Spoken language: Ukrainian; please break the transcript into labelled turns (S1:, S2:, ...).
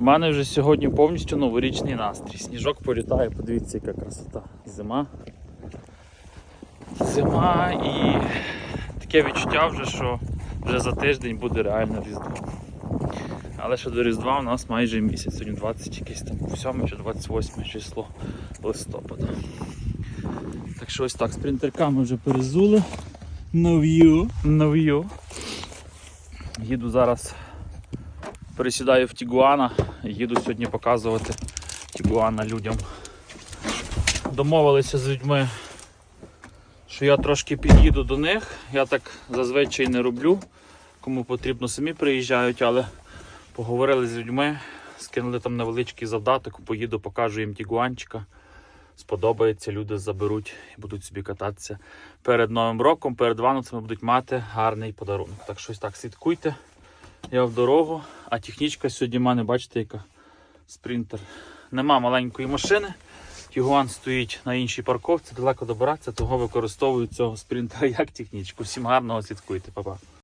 S1: У мене вже сьогодні повністю новорічний настрій. Сніжок політає, подивіться, яка красота. Зима. Зима і таке відчуття вже, що вже за тиждень буде реально Різдво. Але ще до Різдва у нас майже місяць, сьогодні 20 якесь там 7 чи 28 число листопада. Так що ось так, спринтерка ми вже перезули. Нов'ю. Нов'ю. Їду зараз, пересідаю в Тігуана. Їду сьогодні показувати Тігуана людям. Домовилися з людьми, що я трошки під'їду до них. Я так зазвичай не роблю. Кому потрібно, самі приїжджають, але поговорили з людьми, скинули там невеличкий завдаток, поїду, покажу їм Тігуанчика. Сподобається, люди заберуть і будуть собі кататися перед Новим роком, перед Вануцями будуть мати гарний подарунок. Так щось так слідкуйте. Я в дорогу, а технічка сьогодні в мене, бачите, яка спринтер. Нема маленької машини. Тігуан стоїть на іншій парковці, далеко добиратися, того використовую цього спринтера як технічку. Всім гарного слідкуйте, па-па.